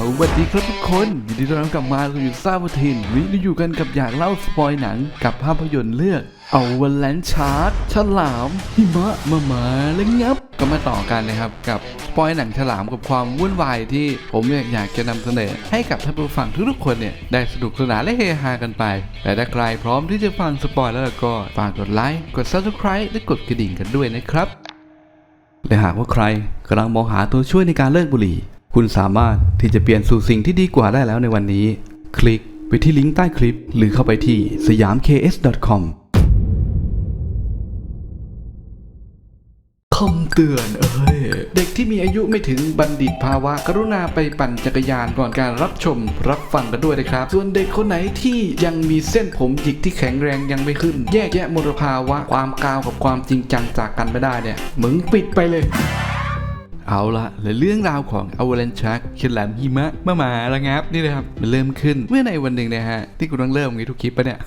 สวัสดีครับทุกคนยินดีต้อนรับกลับมาสู่ยูซ่าบทินวันนี้เราอยู่กันกับอยากเล่าสปอยหนังกับภาพยนตร์เรื่องเอาวันแลนชาร์ดฉลามหิมะมามาและงับ ก็มาต่อกันนะครับกับสปอยหนังฉลามกับความวุ่นวายที่ผมอยากจะนำเสนอ ให้กับท่านผู้ฟังทุกๆคนเนี่ยได้สนุกสนานและเฮฮากันไป แต่ถ้าใครพร้อมที่จะฟังสปอยแล้วก็ฝากกดไลค์กด subscribe และกดกระดิ่งกันด้วยนะครับและหากว่าใครกำลังมองหาตัวช่วยในการเลิกบุหรี่ คุณสามารถที่จะเปลี่ยนสู่สิ่งที่ดีกว่าได้แล้วในวันนี้ คลิกไปที่ลิงก์ใต้คลิป หรือเข้าไปที่สยาม ks.com คำเตือนเอ้ย เด็กที่มีอายุไม่ถึงบัณฑิตภาวะ กรุณาไปปั่นจักรยานก่อนการรับชม รับฟังกันด้วยนะครับ ส่วนเด็กคนไหนที่ยังมีเส้นผมหยิกที่แข็งแรงยังไม่ขึ้น แยกแยะมลภาวะความกาวกับความจริงจังจากกันไม่ได้เนี่ยมึงปิดไปเลย เอาละและเรื่องราวของอว l ลนชักฉลามหิมะมามาแล้วงับนี่นะครับมันเริ่มขึ้นเมื่อในวันหนึ่งนะฮะที่กูต้องเริ่มงี้ทุกคลิปปะเนี่ย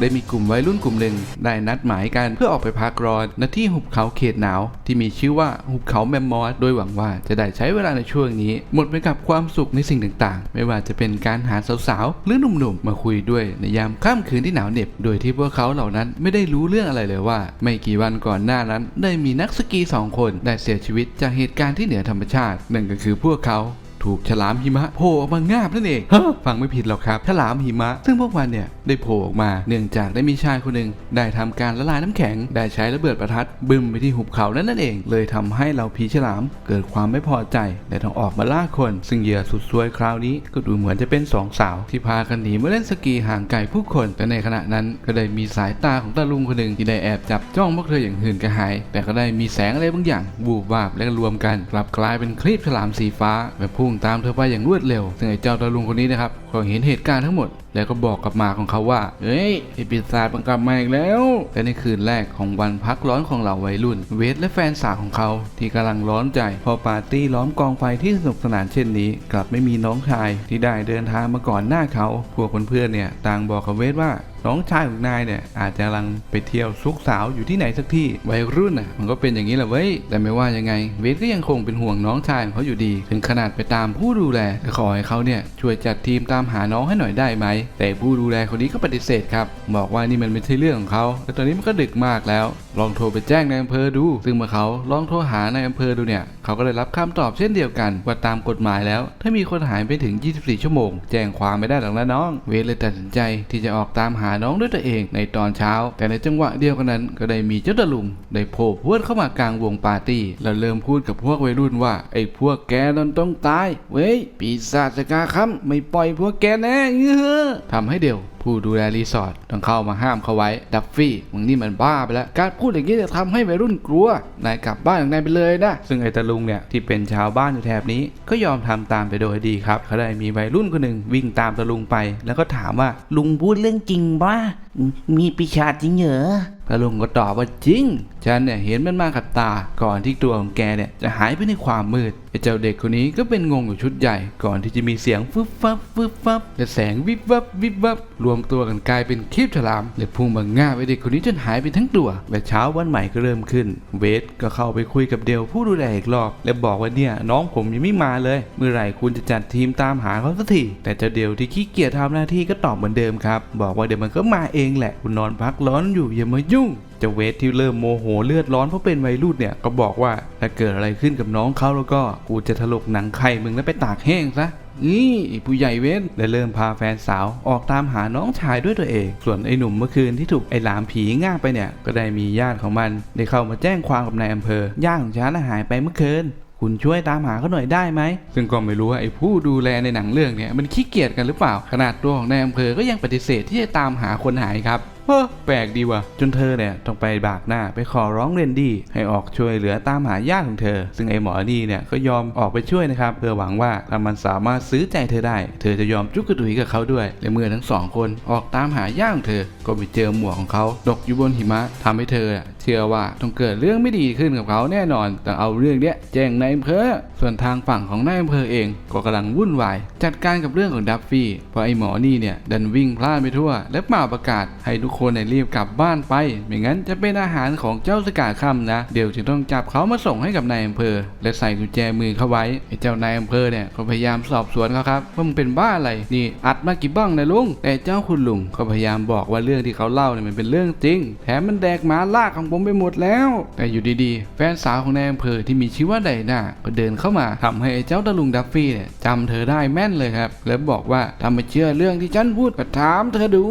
ได้มีกลุ่มวัยรุ่นกลุ่มหนึ่งได้นัดหมายกันเพื่อออกไปพักร้อนณที่หุบเขาเขตหนาว ที่มีชื่อว่าหุบเขาแมมมอสโดยหวังว่าจะได้ใช้เวลาในช่วงนี้ หมดไปกับความสุขในสิ่งต่างๆ ไม่ว่าจะเป็นการหาสาวๆหรือหนุ่มๆมาคุยด้วยในยามค่ำคืนที่หนาวเหน็บ โดยที่พวกเขาเหล่านั้นไม่ได้รู้เรื่องอะไรเลยว่า ไม่กี่วันก่อนหน้านั้น ได้มีนักสกีสองคนได้เสียชีวิตจากเหตุการณ์ที่เหนือธรรมชาตินั่นก็คือพวกเขา ถูกฉลามหิมะโผล่ออกมางาบนั่นเองฮะฟังไม่ผิดหรอกครับ ฉลามหิมะ ซึ่งพวกมันเนี่ยได้โผล่ออกมา เนื่องจากได้มีชายคนหนึ่งได้ทำการละลายน้ำแข็ง ได้ใช้ระเบิดประทัดบึ้มไปที่หุบเขานั้นนั่นเอง เลยทำให้เราผีฉลามเกิดความไม่พอใจและต้องออกมาล่าคน ซึ่งเหยื่อสุดซวยคราวนี้ ก็ดูเหมือนจะเป็นสองสาว ที่พากันหนีมาเล่นสกีห่างไกลผู้คน แต่ในขณะนั้นก็ได้มีสายตาของตาลุงคนหนึ่งที่ได้แอบจับจ้องพวกเธออย่างหื่นกระหาย แต่ก็ได้มีแสงอะไรบางอย่างบูบวาบและรวมกันกลับกลายเป็นคลีบฉลามสีฟ้าแบบพุ่งตามเธอไปอย่างรวดเร็ว ซึ่งไอ้เจ้าตาลุงคนนี้นะครับก็เห็นเหตุการณ์ทั้งหมด แล้วก็บอกกับหมาของเขาว่า เฮ้ยไอ้ปีศาจมันกลับมาอีกแล้ว และในคืนแรกของวันพักร้อนของเหล่าวัยรุ่น เวทและแฟนสาวของเขาที่กำลังร้อนใจ พอปาร์ตี้ล้อมกองไฟที่สนุกสนานเช่นนี้ กลับไม่มีน้องชายที่ได้เดินทางมาก่อนหน้าเขา พวกเพื่อนๆเนี่ยต่างบอกกับเวทว่า น้องชายของนายเนี่ยอาจจะกำลังไปเที่ยวซุกสาวอยู่ที่ไหนสักที่วัยรุ่นอะมันก็เป็นอย่างนี้แหละเว้ยแต่ไม่ว่ายังไง เวทก็ยังคงเป็นห่วงน้องชายของเขาอยู่ดี ถึงขนาดไปตามผู้ดูแลจะขอให้เขาเนี่ยช่วยจัดทีมตามหาน้องให้หน่อยได้ไหม แต่ผู้ดูแลคนนี้ก็ปฏิเสธครับ บอกว่านี่มันไม่ใช่เรื่องของเขา และตอนนี้มันก็ดึกมากแล้ว ลองโทรไปแจ้งในอำเภอดู ซึ่งเมื่อเขาลองโทรหาในอำเภอดูเนี่ย เขาก็ได้รับคำตอบเช่นเดียวกัน ว่าตามกฎหมายแล้ว ถ้ามีคนหายไปถึง 24 ชั่วโมง แจ้งความไม่ได้หรอกนะน้อง เวทเลยตัดสินใจที่จะออกตามหาน้องด้วยตัวเองในตอนเช้า แต่ในจังหวะเดียวกันนั้น ก็ได้มีเจ้าตะลุงได้โผล่พรวดเข้ามากลางวงปาร์ตี้แล้วเริ่มพูดกับพวกวัยรุ่นว่าไอ้พวกแกนั้นต้องตาย เว้ยปีศาจสกาคัมไม่ปล่อยพวกแกแน่เง้อทำให้เดียวผู้ดูแลรีสอร์ทต้องเข้ามาห้ามเขาไว้ดัฟฟี่มึงนี่มันบ้าไปแล้วการพูดอย่างนี้จะทำให้วัยรุ่นกลัวนายกลับบ้านของนายไปเลยนะ ซึ่งไอ้ตาลุงเนี่ยที่เป็นชาวบ้านอยู่แถบนี้ก็ยอมทำตามไปโดยดีครับเขาได้มีวัยรุ่นคนหนึ่งวิ่งตามตาลุงไป แล้วก็ถามว่าลุงพูดเรื่องจริงป่ะมีปีศาจจริงเหรอ ตาลุงก็ตอบว่าจริง ฉันเนี่ยเห็นมันมากับตา ก่อนที่ตัวของแกเนี่ยจะหายไปในความมืดไอ้เจ้าเด็กคนนี้ก็เป็นงงอยู่ชุดใหญ่ ก่อนที่จะมีเสียงฟึบฟับฟึบฟับและแสงวิบวับวิบวับรวมตัวกันกลายเป็นคลิปฉลามและพุ่งบังง่าไปเด็กคนนี้จนหายไปทั้งตัว และเช้าวันใหม่ก็เริ่มขึ้น เวทก็เข้าไปคุยกับเดลผู้ดูแลอีกรอบ และบอกว่าเนี่ยน้องผมยังไม่มาเลย เมื่อไหร่คุณจะจัดทีมตามหาเขาสักทีแต่เจ้าเดลที่ขี้เกียจทำหน้าที่ก็ตอบเหมือนเดิมครับบอกว่าเดี๋ยวมันก็มาเองแหละคุณนอนพักร้อนอยู่อย่ามายุงเจ้าเวทที่เริ่มโมโหเลือดร้อนเพราะเป็นวัยรุ่นเนี่ยก็บอกว่าถ้าเกิดอะไรขึ้นกับน้องเขาแล้วก็กูจะถลกหนังไข่มึงแล้วไปตากแห้งซะนี่ผู้ใหญ่เวทได้เริ่มพาแฟนสาวออกตามหาน้องชายด้วยตัวเอง ส่วนไอ้หนุ่มเมื่อคืนที่ถูกไอ้หลามผีง่างไปเนี่ย ก็ได้มีญาติของมัน ได้เข้ามาแจ้งความกับนายอำเภอย่าของฉันหายไปเมื่อคืนคุณช่วยตามหาเขาหน่อยได้ไหม ซึ่งก็ไม่รู้ว่าไอ้ผู้ดูแลในหนังเรื่องเนี้ยมันขี้เกียจกันหรือเปล่า ขนาดตัวของนายอำเภอก็ยังปฏิเสธที่จะตามหาคนหายครับ เฮ้อแปลกดีว่ะ จนเธอเนี่ยต้องไปบากหน้าไปขอร้องเรนดี้ให้ออกช่วยเหลือตามหาญาติของเธอ ซึ่งไอ้หมอนี่เนี่ยก็ยอมออกไปช่วยนะครับ เพื่อหวังว่าถ้ามันสามารถซื้อใจเธอได้ เธอจะยอมจุกกระดุยกับเขาด้วย และเมื่อทั้งสองคนออกตามหาญาติของเธอ ก็ไปเจอหมวกของเขาตกอยู่บนหิมะทำให้เธออะ ชื่อว่าต้องเกิดเรื่องไม่ดีขึ้นกับเขาแน่นอนต้องเอาเรื่องเนี้ยแจ้งนายอำเภอส่วนทางฝั่งของนายอำเภอเอง ก็กำลังวุ่นวายจัดการกับเรื่องของดัฟฟี่เพราะไอ้หมอนี่เนี่ยดันวิ่งพลาดไปทั่ว และเป่าประกาศให้ทุกคนเนี่ยรีบกลับบ้านไป ไม่งั้นจะเป็นอาหารของเจ้าสกาค่ำนะ เดี๋ยวจะต้องจับเขามาส่งให้กับนายอำเภอ และใส่กุญแจมือเข้าไว้ไอ้เจ้านายอำเภอเนี่ยก็พยายามสอบสวนเขาครับว่ามึงเป็นบ้าอะไรนี่อัดมากี่บ้างนะลุงแต่เจ้าคุณลุงก็พยายามบอกว่าเรื่องที่เขาเล่าเนี่ยมันเป็นเรื่องจริง แถมมันแดกหมาลากของผมผมไปหมดแล้ว แต่อยู่ดีๆ แฟนสาวของนายอำเภอที่มีชื่อว่าไดนาก็เดินเข้ามาทำให้เจ้าตะลุงดัฟฟี่เนี่ยจำเธอได้แม่นเลยครับ แล้วบอกว่าถ้าไม่เชื่อเรื่องที่ฉันพูดก็ถามเธอดู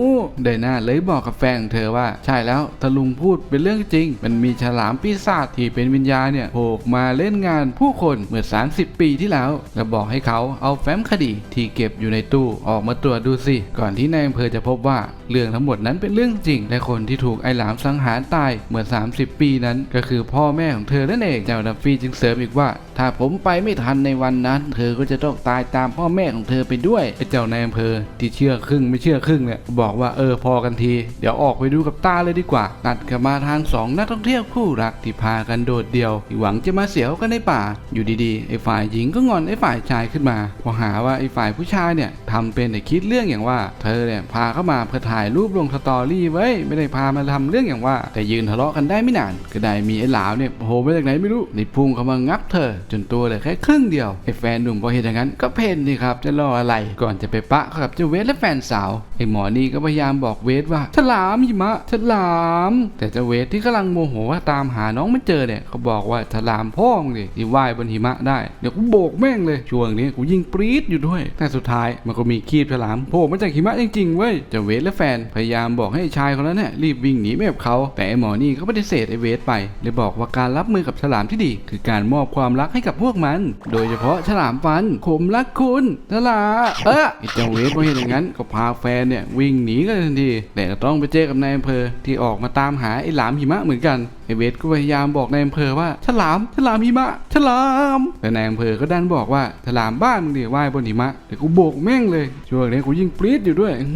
ไดนาเลยบอกกับแฟนของเธอว่าใช่แล้วตะลุงพูดเป็นเรื่องจริง มันมีฉลามปีศาจที่เป็นวิญญาณเนี่ยโผล่มาเล่นงานผู้คนเมื่อ 30 ปีที่แล้วแล้วบอกให้เขาเอาแฟ้มคดีที่เก็บอยู่ในตู้ออกมาตรวจดูสิก่อนที่นายอำเภอจะพบว่าเรื่องทั้งหมดนั้นเป็นเรื่องจริง และคนที่ถูกไอ้หลามสังหารตายเมื่อ30 ปีนั้น ก็คือพ่อแม่ของเธอนั่นเองเจ้าดัฟฟี่จึงเสริมอีกว่า ถ้าผมไปไม่ทันในวันนั้น เธอก็จะต้องตายตามพ่อแม่ของเธอไปด้วยไอ้เจ้านายอำเภอที่เชื่อครึ่งไม่เชื่อครึ่งเนี่ยบอกว่าเออพอกันที เดี๋ยวออกไปดูกับตาเลยดีกว่าตัดกับมาทางสองนักท่องเที่ยวคู่รักที่พากันโดดเดี่ยวหวังจะมาเสียวกันในป่า อยู่ดีๆไอ้ฝ่ายหญิงก็งอนไอ้ฝ่ายชายขึ้นมาพอหาว่าไอ้ฝ่ายผู้ชายเนี่ยทำเป็นแต่คิดเรื่องอย่างว่า เธอเนี่ยพาเข้ามาเพื่อถ่ายรูปลงสตอรี่ไว้ไม่ได้พามาทำเรื่องอย่างว่า แต่ยืนทะเลาะกันได้ไม่นาน ก็ได้มีไอ้หลาวเนี่ยโผล่มาจากไหนไม่รู้ในพุ่งเข้ามางับเธอ จนตัวเหลือแค่ครึ่งเดียวไอ้แฟนหนุ่มพอเห็นอย่างนั้นก็เพ่นดิครับจะรออะไร ก่อนจะไปปะเขากับเจ้าเวทและแฟนสาวไอ้หมอนี่ก็พยายามบอกเวทว่าฉลามหิมะฉลาม แต่เจ้าเวทที่กำลังโมโหว่าตามหาน้องไม่เจอเนี่ยเขาบอกว่าฉลามพ่องดิที่ว่ายบนหิมะได้เดี๋ยวกูโบกแม่งเลยช่วงนี้กูยิงปรี๊ดอยู่ด้วย แต่สุดท้ายมันก็มีคีบฉลามโผล่มาจากหิมะจริงๆเว้ยเจ้าเวทและแฟนพยายามบอกให้ชายคนนั้นเนี่ยรีบวิ่งหนีไปกับเขาแต่ไอ้หมอนี่ก็ปฏิเสธไอเวสไปเลยบอกว่าการรับมือกับฉลามที่ดี คือการมอบความรักให้กับพวกมัน โดยเฉพาะฉลามฟันผมรักคุณฉลาเออไอเจ้าเวสพอเห็นอย่างนั้นก็พาแฟนเนี่ยวิ่งหนีกันทันทีแต่ก็ต้องไปเจอกับนายอำเภอที่ออกมาตามหาไอหลามหิมะเหมือนกันไอเวทก็พยายามบอกนายอำเภอว่าฉลามฉลามหิมะฉลาม แต่นายอำเภอก็ดันบอกว่าฉลามบ้านมึงดิว่ายบนหิมะเดี๋ยวกูโบกแม่งเลยช่วงนี้กูยิงปรี๊ดอยู่ด้วยอื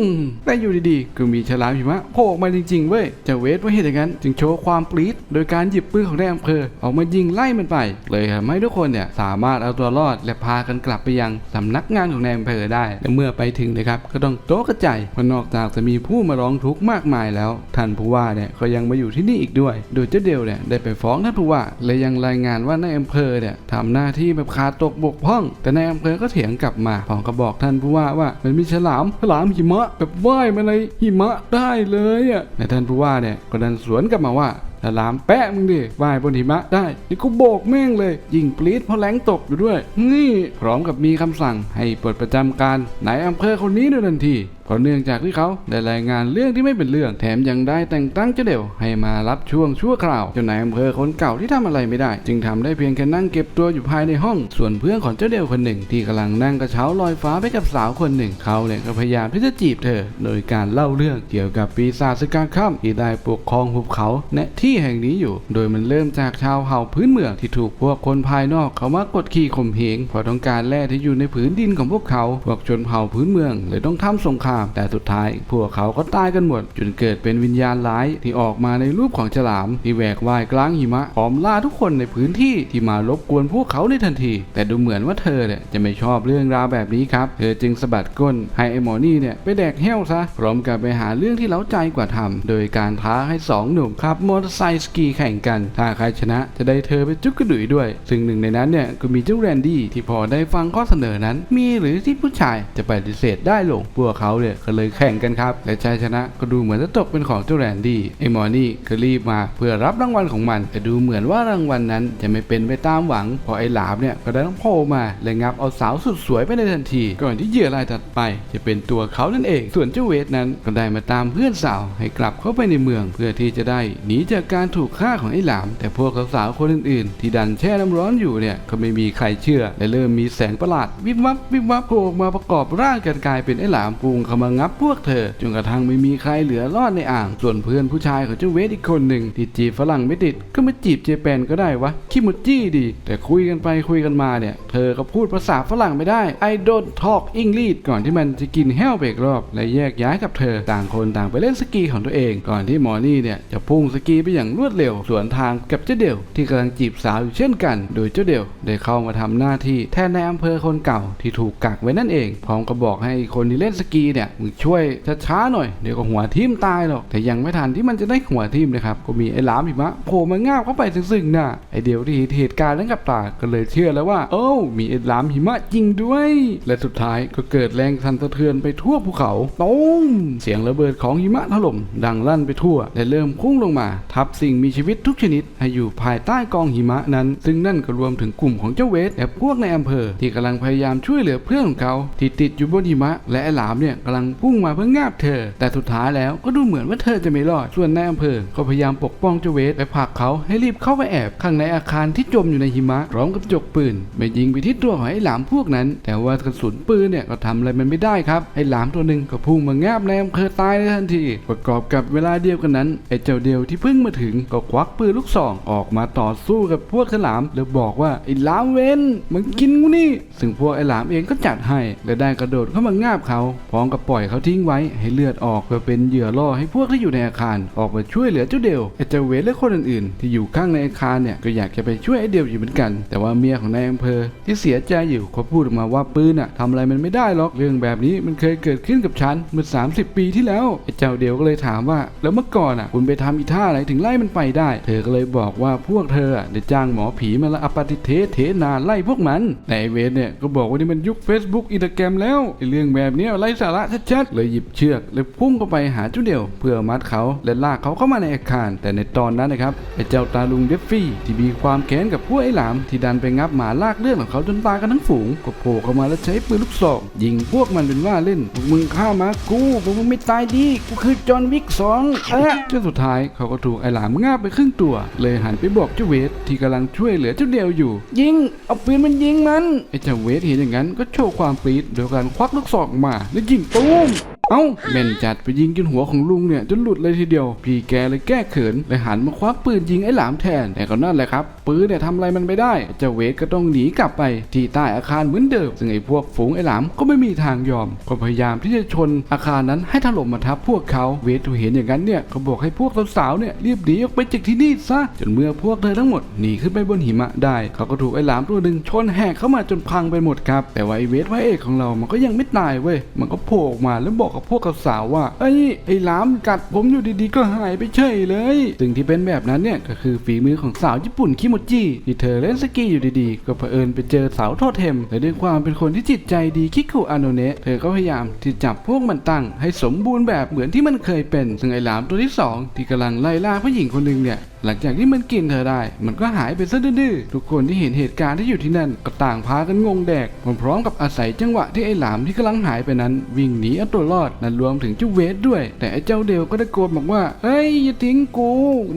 มแต่อยู่ดีๆก็มีฉลามหิมะโผล่ออกมาจริงๆเว้ยเจ้าเวทว่าเห็นอย่างนั้น จึงโชว์ความปรี๊ดโดยการหยิบปืนของนายอำเภอออกมายิงไล่มันไป เลยทำให้ทุกคนเนี่ยสามารถเอาตัวรอดและพากันกลับไปยังสำนักงานของนายอำเภอได้และเมื่อไปถึงนะครับก็ต้องโต๊ะกระจายเพราะนอกจากจะมีผู้มาร้องทุกข์มากมายแล้วท่านผู้ว่าเนี่ยก็ยังมาอยู่ที่นี่อีกด้วยโดยเจ้าเดียวเนี่ยได้ไปฟ้องท่านผู้ว่าและยังรายงานว่านายอำเภอเนี่ยทำหน้าที่แบบขาดตกบกพร่อง แต่นายอำเภอก็เถียงกลับมาพร้อมกับบอกท่านผู้ว่าว่ามันมีฉลามฉลามหิมะแบบว่ายมาในหิมะได้เลยอะแต่ท่านผู้ว่าเนี่ยก็ดันสวนกลับมาว่าฉลามแปะมึงดิว่ายบนหิมะได้ นี่กูโบกแม่งเลย ยิงปลีดเพราะแรงตกอยู่ด้วย นี่ พร้อมกับมีคำสั่งให้ปลดประจำการนายอำเภอคนนี้ด้วยทันที เพราะเนื่องจากที่เขาได้รายงานเรื่องที่ไม่เป็นเรื่อง แถมยังได้แต่งตั้งเจ้าเดวให้มารับช่วงชั่วคราวเจ้านายอำเภอคนเก่าที่ทำอะไรไม่ได้ จึงทำได้เพียงแค่นั่งเก็บตัวอยู่ภายในห้อง ส่วนเพื่อนของเจ้าเดวคนหนึ่ง ที่กำลังนั่งกระเช้าลอยฟ้าไปกับสาวคนหนึ่งเขาเนี่ยก็พยายามที่จะจีบเธอ โดยการเล่าเรื่องเกี่ยวกับปีศาจสกาค่ำที่ได้ปกครองหุบเขาณที่แห่งนี้อยู่ โดยมันเริ่มจากชาวเผ่าพื้นเมืองที่ถูกพวกคนภายนอกเขามากดขี่ข่มเหงเพราะต้องการแร่ที่อยู่ในผืนดินของพวกเขาพวกชนเผ่าพื้นเมืองเลยต้องทำสงครามแต่สุดท้ายพวกเขาก็ตายกันหมด จนเกิดเป็นวิญญาณร้ายที่ออกมาในรูปของฉลาม ที่แหวกว่ายกลางหิมะพร้อมล่าทุกคนในพื้นที่ที่มารบกวนพวกเขาในทันที แต่ดูเหมือนว่าเธอเนี่ยจะไม่ชอบเรื่องราวแบบนี้ครับเธอจึงสะบัดก้นให้ไอ้หมอนี่เนี่ยไปแดกแห้วซะพร้อมกับไปหาเรื่องที่เล้าใจกว่าทำโดยการท้าให้สองหนุ่มขับมอเตอร์ไซค์สกีแข่งกัน ถ้าใครชนะจะได้เธอไปจุกกระดุยด้วย ซึ่งหนึ่งในนั้นเนี่ยก็มีเจ้าแรนดี้ที่พอได้ฟังข้อเสนอนั้น มีหรือที่ผู้ชายจะปฏิเสธได้หลงพวกเขาเยก็เลยแข่งกันครับ และชายชนะก็ดูเหมือนจะตกเป็นของเจ้าแรนดี้ไอ้หมอนี่ก็รีบมาเพื่อรับรางวัลของมัน แต่ดูเหมือนว่ารางวัลนั้นจะไม่เป็นไปตามหวังเพราะไอ้หลามเนี่ยก็ได้ต้องโผล่มาและงับเอาสาวสุดสวยไปในทันที ก่อนที่เหยื่อรายถัดไป จะเป็นตัวเขานั่นเอง ส่วนเจ้าเวทนั้นก็ได้มาตามเพื่อนสาวให้กลับเข้าไปในเมือง เพื่อที่จะได้หนีจากการถูกฆ่าของไอ้หลาม แต่พวกสาวๆคนอื่นๆ ที่ดันแช่น้ำร้อนอยู่เนี่ยก็ไม่มีใครเชื่อ และเริ่มมีแสงประหลาดวิบวับวิบวับโผล่มาประกอบร่างกันกลายเป็นไอ้หลามปูงเข้ามางับพวกเธอจนกระทั่งไม่มีใครเหลือรอดในอ่าง ส่วนเพื่อนผู้ชายของเจ้าเวทอีกคนหนึ่งที่จีบฝรั่งไม่ติดก็มาจีบเจแปนก็ได้วะคิมุจี้ดี แต่คุยกันไปคุยกันมาเนี่ย เธอก็พูดภาษาฝรั่งไม่ได้ I don't talk English ก่อนที่มันจะกินแห้วไปอีกรอบ และแยกย้ายกับเธอต่างคนต่างไปเล่นสกีของตัวเอง ก่อนที่มอนี่เนี่ยจะพุ่งสกีไปอย่างรวดเร็ว สวนทางกับเจ้าเดี่ยวที่กำลังจีบสาวอยู่เช่นกัน โดยเจ้าเดี่ยวได้เข้ามาทำหน้าที่แทนในอำเภอคนเก่าที่ถูกกักไว้นั่นเองพร้อมกับบอกให้คนที่เล่นสกีเนี่ยมึงช่วยช้าๆหน่อยเดี๋ยวก็หัวทิ่มตายหรอกแต่ยังไม่ทันที่มันจะได้หัวทิ่มนะครับก็มีไอ้หลามหิมะโผล่มางาบเข้าไปซึ่งๆหน้าไอเดียวที่เหตุการณ์นั้นกับตาก็เลยเชื่อแล้วว่าโอ้ามีไอ้หลามหิมะจริงด้วย และสุดท้ายก็เกิดแรงสั่นสะเทือนไปทั่วภูเขาตูมเสียงระเบิดของหิมะถล่มดังลั่นไปทั่ว และเริ่มพุ่งลงมา ทับสิ่งมีชีวิตทุกชนิด ให้อยู่ภายใต้กองหิมะนั้น ซึ่งนั่นก็รวมถึงกลุ่มของเจ้าเวทและพวกในอำเภอ ที่กำลังพยายามช่วยเหลือเพื่อนของเขาที่ติดอยู่บนหิมะ และไอ้หลามเนี่ยกำลังพุ่งมาเพื่องาบเธอ แต่สุดท้ายแล้วก็ดูเหมือนว่าเธอจะไม่รอด ส่วนในอำเภอก็พยายามปกป้องเจเวทและผลักเขาให้รีบเข้าไปแอบข้างในอาคารที่จมอยู่ในหิมะพร้อมกับจกปืนไม่ยิงไปที่ตัวของไอ้หลามพวกนั้น แต่ว่ากระสุนปืนเนี่ยก็ทำอะไรมันไม่ได้ครับไอ้หลามตัวหนึ่งก็พุ่งมางาบในอำเภอตายในทันที ประกอบกับเวลาเดียวกันนั้นไอ้เจ้าเดียวที่เพิ่งมาถึงก็ควักปืนลูกซองออกมาต่อสู้กับพวกฉลามแล้วบอกว่าไอ้หลามเวนมึงกินกูนี่ ซึ่งพวกไอ้หลามเองก็จัดให้และได้กระโดดเข้ามางาบเขาพร้อมกับปล่อยเขาทิ้งไว้ให้เลือดออกเพื่อเป็นเหยื่อล่อให้พวกที่อยู่ในอาคารออกมาช่วยเหลือเจ้าเดียวไอเจเวนและคนอื่นๆ ที่อยู่ข้างในอาคารเนี่ยก็อยากจะไปช่วยไอ้เดียวอยู่เหมือนกัน แต่ว่าเมียของนายอำเภอที่เสียใจอยู่เขาพูดออกมาว่าปืนอะทำอะไรมันไม่ได้หรอกเรื่องแบบนี้มันเคยเกิดขึ้นกับฉันเมื่อ 30 ปีที่แล้วไอ้เจ้าเดวก็เลยถามว่า แล้วเมื่อก่อนอะคุณไปทำอีท่าอะไรถึงไล่มันไปได้ เธอก็เลยบอกว่าพวกเธอได้จ้างหมอผีมาละอปาติเทเทนาไล่พวกมันแต่ไอเวทเนี่ยก็บอกว่านี่มันยุค Facebook อินสตาแกรมแล้วไอ้เรื่องแบบนี้ไร้สาระชัดๆเลยหยิบเชือกเลยพุ่งเข้าไปหาจ้าเดียวเพื่อมัดเขาและลากเขาเข้ามาในอาคาร แต่ในตอนนั้นนะครับไอ้เจ้าตาลุงเดฟฟี่ที่มีความแค้นกับพวกไอ้หลาม ที่ดันไปงับหมาลากเลือดของเขาจนตายกันทั้งฝูงก็โผล่เข้ามาแล้วใช้ปืนลูกซองยิงพวกมันเป็นว่าเล่นพวกมึงฆ่ามากูพวกมึงไม่ตายดีกูคือจอห์นวิกสองเอ๊ะจนสุดท้ายเขาก็ถูกไอ้หลามงาบไปครึ่งตัว เลยหันไปบอกเจ้าเวทที่กำลังช่วยเหลือเจ้าเดียวอยู่ ยิงเอาปืนมันยิงมันไอ้เจ้าเวทเห็นอย่างนั้นก็โชว์ความปรีดโดยการควักลูกซองออกมาแล้วยิงตูม เอ้าแม่นจัดไปยิงจนหัวของลุงเนี่ยจนหลุดเลยทีเดียว พี่แกเลยแก้เขินเลยหันมาควักปืนยิงไอ้หลามแทนแต่ก็นั่นแหละครับปืนเนี่ยทำอะไรมันไม่ได้เจ้าเวทก็ต้องหนีกลับไป ที่ใต้อาคารเหมือนเดิมซึ่งไอ้พวกฝูงไอ้หลามก็ไม่มีทางยอม ก็พยายามที่จะชนอาคารนั้นให้ถล่มมาทับพวกเขาเวทเห็นอย่างนั้นเนี่ยก็บอกให้พวกสาวๆเนี่ยรีบหนีออกไปจากที่นี่ซะจนเมื่อพวกเธอทั้งหมดหนีขึ้นไปบนหิมะได้ เขาก็ถูกไอ้หลามตัวหนึ่งชนแหกเข้ามาจนพังไปหมดครับแต่ว่าไอ้เวทพระเอกของเรามันก็ยังไม่ตายเว้ยมันก็โผล่ออกมาแล้วบอกกับพวกสาวว่าไอ้ไอ้หลามกัดผมอยู่ดีๆ ก็หายไปเฉยเลยซึ่งที่เป็นแบบนั้นเนี่ยก็คือฝีมือของสาวญี่ปุ่นคิโมจิที่เธอเล่นสกีอยู่ดีๆ ก็เผอิญไปเจอสาวโทเทมและด้วยความเป็นคนที่จิตใจดีคิคุอาโนเนะเธอก็พยายามที่จับพวกมันตั้ง ให้สมบูรณ์แบบเหมือนที่มันเคยเป็น ซึ่งไอ้หลามตัวที่สองที่กำลังไล่ล่าผู้หญิงคนหนึ่งเนี่ย หลังจากที่มันกินเธอได้ มันก็หายไปซะดื้อๆทุกคนที่เห็นเหตุการณ์ที่อยู่ที่นั่นก็ต่างพากันงงแดกพร้อมกับอาศัยจังหวะที่ไอ้หลามที่กำลังหายไปนั้น วิ่งหนีเอาตัวรอดนั่นรวมถึงเจ้าเวทด้วย แต่ไอ้เจ้าเดวก็ตะโกนบอกว่าเฮ้ยอย่าทิ้งกู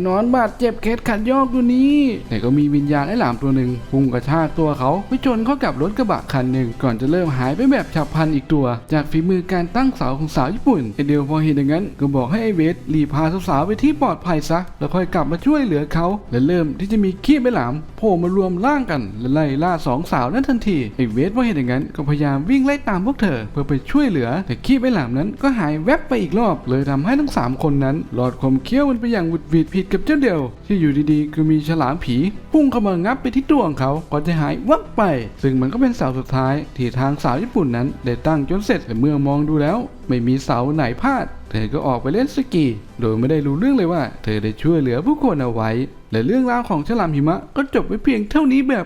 นอนบาดเจ็บเคสขัดยอกอยู่นี้แต่ก็มีวิญญาณไอ้หลามตัวหนึ่งพุ่งกระชากตัวเขาไปชนเข้ากับรถกระบะคันหนึ่งก่อนจะเริ่มหายไปแบบฉับพลันอีกตัว จากฝีมือการตั้งเสาของสาวญี่ปุ่นไอเดวพอเห็นอย่างนั้นก็บอกให้ไอเวทรีพาสาวๆไปที่ปลอดภัยซะแล้วค่อยกลับมาช่วยเหลือเขาและเริ่มที่จะมีขี้ไปหลามโผล่มารวมร่างกันและไล่ล่าสองสาวนั้นทันทีไอเวทพอเห็นอย่างนั้นก็พยายามวิ่งไล่ตามพวกเธอ เพื่อไปช่วยเหลือ แต่ขี้ไปหลามนั้นก็หายแวบไปอีกรอบ เลยทำให้ทั้งสามคนนั้นหลอดคมเคี้ยวมันไปอย่างหวุดหวิดผิดกับเจ้าเดียว ที่อยู่ดีๆก็มีฉลามผีพุ่งเข้ามางับไปที่ตัวของเขาก่อนจะหายวับไป ซึ่งมันก็เป็นสาวสุดท้ายที่ทางสาวญี่ปุ่นนั้นได้ตั้งจนเสร็จแต่เมื่อมองดูแล้ว ไม่มีเสาไหนพลาด เธอก็ออกไปเล่นสกี โดยไม่ได้รู้เรื่องเลยว่า เธอได้ช่วยเหลือผู้คนเอาไว้ และเรื่องราวของฉลามหิมะ ก็จบไปเพียงเท่านี้แบบ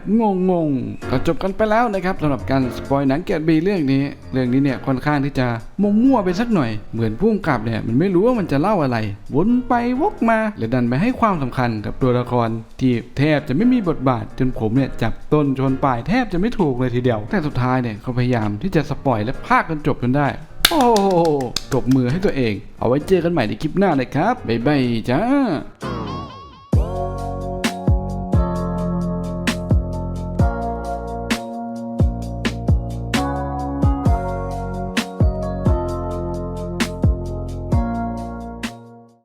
งงๆก็จบกันไปแล้วนะครับสำหรับการสปอยหนังเกียรติบีเรื่องนี้ เรื่องนี้เนี่ยค่อนข้างที่จะมั่วๆไปสักหน่อย เหมือนพุ่งกับเนี่ยมันไม่รู้ว่ามันจะเล่าอะไร วนไปวกมาและดันไปให้ความสำคัญกับตัวละคร ที่แทบจะไม่มีบทบาทจนผมเนี่ยจับต้นชนปลายแทบจะไม่ถูกเลยทีเดียว แต่สุดท้ายเนี่ยเขาพยายามที่จะสปอยและพากกันจบจนได้ โอ้ตบมือให้ตัวเอง เอาไว้เจอกันใหม่ในคลิปหน้าเลยครับ บ๊ายบายจ้า